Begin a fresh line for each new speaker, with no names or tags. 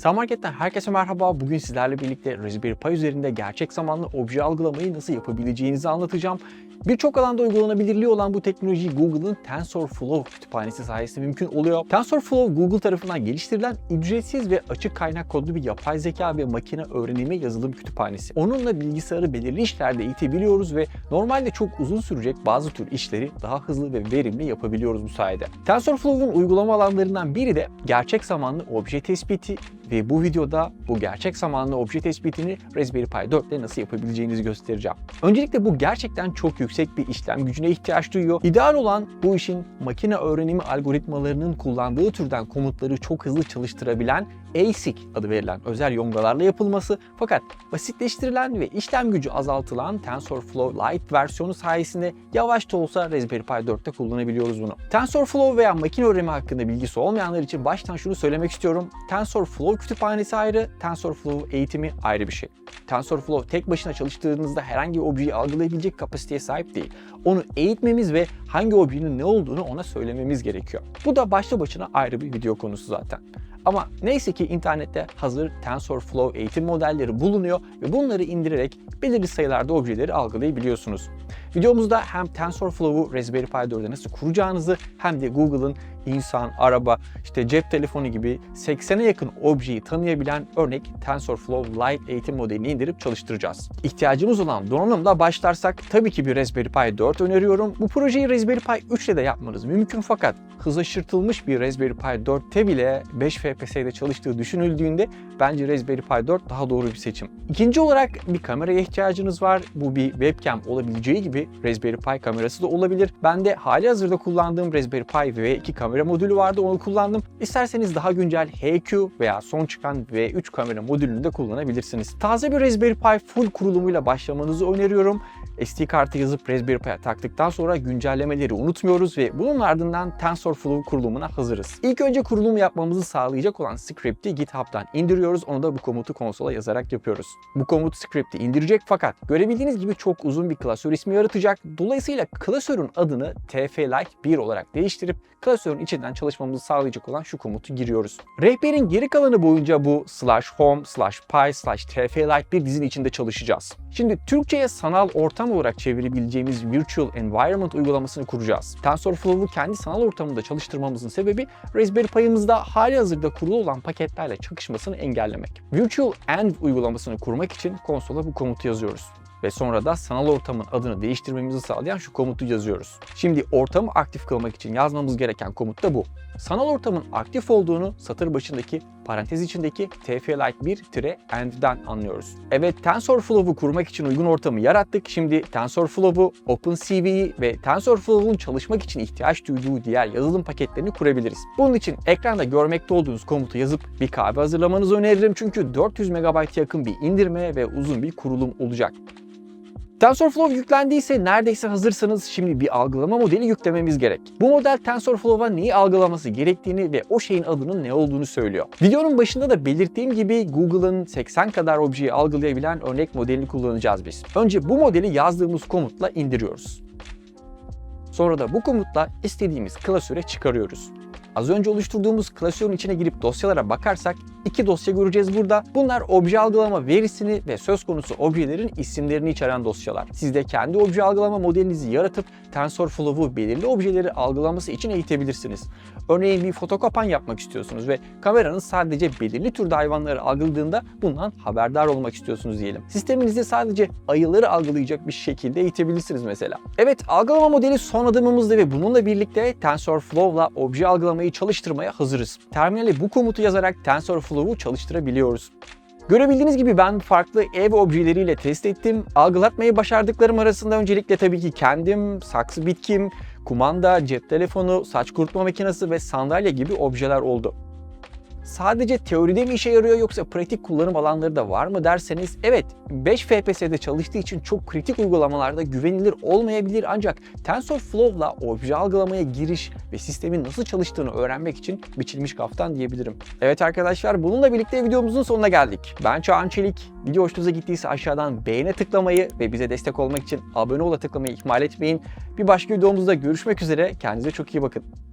Samarket'ten herkese merhaba. Bugün sizlerle birlikte Raspberry Pi üzerinde gerçek zamanlı obje algılamayı nasıl yapabileceğinizi anlatacağım. Birçok alanda uygulanabilirliği olan bu teknoloji Google'ın TensorFlow kütüphanesi sayesinde mümkün oluyor. TensorFlow Google tarafından geliştirilen ücretsiz ve açık kaynak kodlu bir yapay zeka ve makine öğrenimi yazılım kütüphanesi. Onunla bilgisayarı belirli işlerde eğitebiliyoruz ve normalde çok uzun sürecek bazı tür işleri daha hızlı ve verimli yapabiliyoruz bu sayede. TensorFlow'un uygulama alanlarından biri de gerçek zamanlı obje tespiti ve bu videoda bu gerçek zamanlı obje tespitini Raspberry Pi 4 ile nasıl yapabileceğinizi göstereceğim. Öncelikle bu gerçekten çok yüksek bir işlem gücüne ihtiyaç duyuyor. İdeal olan bu işin makine öğrenimi algoritmalarının kullandığı türden komutları çok hızlı çalıştırabilen ASIC adı verilen özel yongalarla yapılması fakat basitleştirilen ve işlem gücü azaltılan TensorFlow Lite versiyonu sayesinde yavaş da olsa Raspberry Pi 4'te kullanabiliyoruz bunu. TensorFlow veya makine öğrenimi hakkında bilgisi olmayanlar için baştan şunu söylemek istiyorum. TensorFlow kütüphanesi ayrı, TensorFlow eğitimi ayrı bir şey. TensorFlow tek başına çalıştırdığınızda herhangi bir objeyi algılayabilecek kapasiteye sahip değil. Onu eğitmemiz ve hangi objenin ne olduğunu ona söylememiz gerekiyor. Bu da başlı başına ayrı bir video konusu zaten. Ama neyse ki internette hazır TensorFlow eğitim modelleri bulunuyor ve bunları indirerek belirli sayılarda objeleri algılayabiliyorsunuz. Videomuzda hem TensorFlow'u Raspberry Pi 4'e nasıl kuracağınızı hem de Google'ın insan, araba, işte cep telefonu gibi 80'e yakın objeyi tanıyabilen örnek TensorFlow Lite eğitim modelini indirip çalıştıracağız. İhtiyacımız olan donanımla başlarsak tabii ki bir Raspberry Pi 4 öneriyorum. Bu projeyi Raspberry Pi 3 ile de yapmanız mümkün fakat hızlaştırılmış bir Raspberry Pi 4'te bile 5 FPS'de çalıştığı düşünüldüğünde bence Raspberry Pi 4 daha doğru bir seçim. İkinci olarak bir kameraya ihtiyacınız var. Bu bir webcam olabileceği gibi Raspberry Pi kamerası da olabilir. Ben de hali hazırda kullandığım Raspberry Pi V2 kamera modülü vardı onu kullandım. İsterseniz daha güncel HQ veya son çıkan V3 kamera modülünü de kullanabilirsiniz. Taze bir Raspberry Pi full kurulumuyla başlamanızı öneriyorum. SD kartı yazıp Raspberry Pi'ye taktıktan sonra güncellemeleri unutmuyoruz ve bunun ardından TensorFlow kurulumuna hazırız. İlk önce kurulum yapmamızı sağlayacak olan script'i GitHub'dan indiriyoruz. Onu da bu komutu konsola yazarak yapıyoruz. Bu komut script'i indirecek fakat görebildiğiniz gibi çok uzun bir klasör ismi yaratacak. Dolayısıyla klasörün adını tflite 1 olarak değiştirip klasörün içinden çalışmamızı sağlayacak olan şu komutu giriyoruz. Rehberin geri kalanı boyunca bu slash home slash pi slash tflite bir dizinin içinde çalışacağız. Şimdi Türkçe'ye sanal ortam olarak çevirebileceğimiz Virtual Environment uygulamasını kuracağız. TensorFlow'u kendi sanal ortamında çalıştırmamızın sebebi Raspberry Pi'ımızda hali hazırda kurulu olan paketlerle çakışmasını engellemek. Virtual Env uygulamasını kurmak için konsola bu komutu yazıyoruz ve sonra da sanal ortamın adını değiştirmemizi sağlayan şu komutu yazıyoruz. Şimdi ortamı aktif kılmak için yazmamız gereken komut da bu. Sanal ortamın aktif olduğunu satır başındaki parantez içindeki tflite1-end'den anlıyoruz. Evet TensorFlow'u kurmak için uygun ortamı yarattık. Şimdi TensorFlow'u, OpenCV'yi ve TensorFlow'un çalışmak için ihtiyaç duyduğu diğer yazılım paketlerini kurabiliriz. Bunun için ekranda görmekte olduğunuz komutu yazıp bir kahve hazırlamanızı öneririm çünkü 400 MB yakın bir indirme ve uzun bir kurulum olacak. TensorFlow yüklendiyse neredeyse hazırsanız şimdi bir algılama modeli yüklememiz gerek. Bu model TensorFlow'a neyi algılaması gerektiğini ve o şeyin adının ne olduğunu söylüyor. Videonun başında da belirttiğim gibi Google'ın 80 kadar objeyi algılayabilen örnek modelini kullanacağız biz. Önce bu modeli yazdığımız komutla indiriyoruz. Sonra da bu komutla istediğimiz klasöre çıkarıyoruz. Az önce oluşturduğumuz klasörün içine girip dosyalara bakarsak iki dosya göreceğiz burada. Bunlar obje algılama verisini ve söz konusu objelerin isimlerini içeren dosyalar. Siz de kendi obje algılama modelinizi yaratıp TensorFlow'u belirli objeleri algılaması için eğitebilirsiniz. Örneğin bir fotokopan yapmak istiyorsunuz ve kameranız sadece belirli türde hayvanları algıladığında bundan haberdar olmak istiyorsunuz diyelim. Sisteminizi sadece ayıları algılayacak bir şekilde eğitebilirsiniz mesela. Evet algılama modeli son adımımızda ve bununla birlikte TensorFlow'la obje algılamayı çalıştırmaya hazırız. Terminale bu komutu yazarak TensorFlow'u çalıştırabiliyoruz. Görebildiğiniz gibi ben farklı ev objeleriyle test ettim. Algılatmayı başardıklarım arasında öncelikle tabii ki kendim, saksı bitkim, kumanda, cep telefonu, saç kurutma makinesi ve sandalye gibi objeler oldu. Sadece teoride mi işe yarıyor yoksa pratik kullanım alanları da var mı derseniz evet 5 FPS'de çalıştığı için çok kritik uygulamalarda güvenilir olmayabilir ancak TensorFlow'la obje algılamaya giriş ve sistemin nasıl çalıştığını öğrenmek için biçilmiş kaftan diyebilirim. Evet arkadaşlar bununla birlikte videomuzun sonuna geldik. Ben Çağan Çelik. Video hoşunuza gittiyse aşağıdan beğene tıklamayı ve bize destek olmak için abone ola tıklamayı ihmal etmeyin. Bir başka videomuzda görüşmek üzere. Kendinize çok iyi bakın.